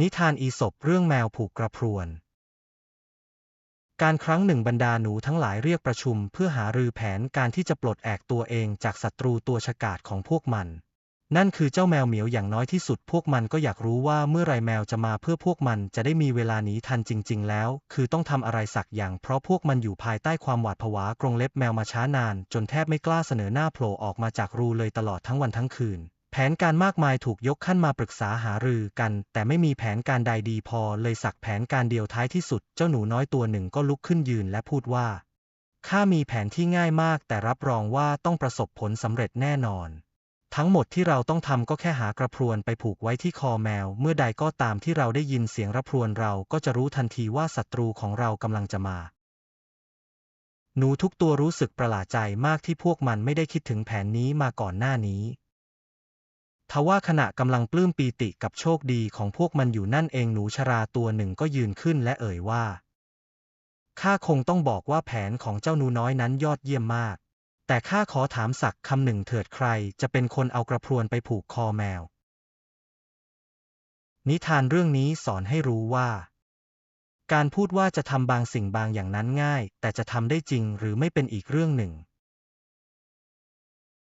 นิทานอีสปเรื่องแมวผูกกระพรวน การครั้งหนึ่งบรรดาหนูทั้งหลายเรียกประชุมเพื่อหารือแผนการที่จะปลดแอกตัวเองจากศัตรูตัวฉกาจของพวกมัน นั่นคือเจ้าแมวเหมียวอย่างน้อยที่สุดพวกมันก็อยากรู้ว่าเมื่อไรแมวจะมาเพื่อพวกมันจะได้มีเวลาหนีทันจริง ๆ แล้ว คือต้องทำอะไรสักอย่างเพราะพวกมันอยู่ภายใต้ความหวาดผวากรงเล็บแมวมาช้านาน จนแทบไม่กล้าเสนอหน้าโผล่ออกมาจากรูเลยตลอดทั้งวันทั้งคืน แผนการมากมายถูกยกขั้นมาปรึกษาหารือกัน แต่ไม่มีแผนการใดดีพอเลยสักแผนการเดียวท้ายที่สุด เจ้าหนูน้อยตัวหนึ่งก็ลุกขึ้นยืนและพูดว่า ข้ามีแผนที่ง่ายมาก แต่รับรองว่าต้องประสบผลสำเร็จแน่นอน ทั้งหมดที่เราต้องทำก็แค่หากระพรวนไปผูกไว้ที่คอแมว เมื่อใดก็ตามที่เราได้ยินเสียงระพรวนเราก็จะรู้ทันทีว่าศัตรูของเรากำลังจะมาหนูทุกตัวรู้สึกประหลาดใจมากที่พวกมันไม่ได้คิดถึงแผนนี้มาก่อนหน้านี้ ทว่าขณะกำลังปลื้มปีติกับโชคดีของพวกมันอยู่นั่นเองหนูชราตัวหนึ่งก็ยืนขึ้นและเอ่ยว่าข้าคงต้องบอกว่าแผนของเจ้าหนูน้อยนั้นยอดเยี่ยมมาก แต่ข้าขอถามสักคำหนึ่งเถิดใครจะเป็นคนเอากระพรวนไปผูกคอแมว นิทานเรื่องนี้สอนให้รู้ว่า การพูดว่าจะทำบางสิ่งบางอย่างนั้นง่าย แต่จะทำได้จริงหรือไม่เป็นอีกเรื่องหนึ่ง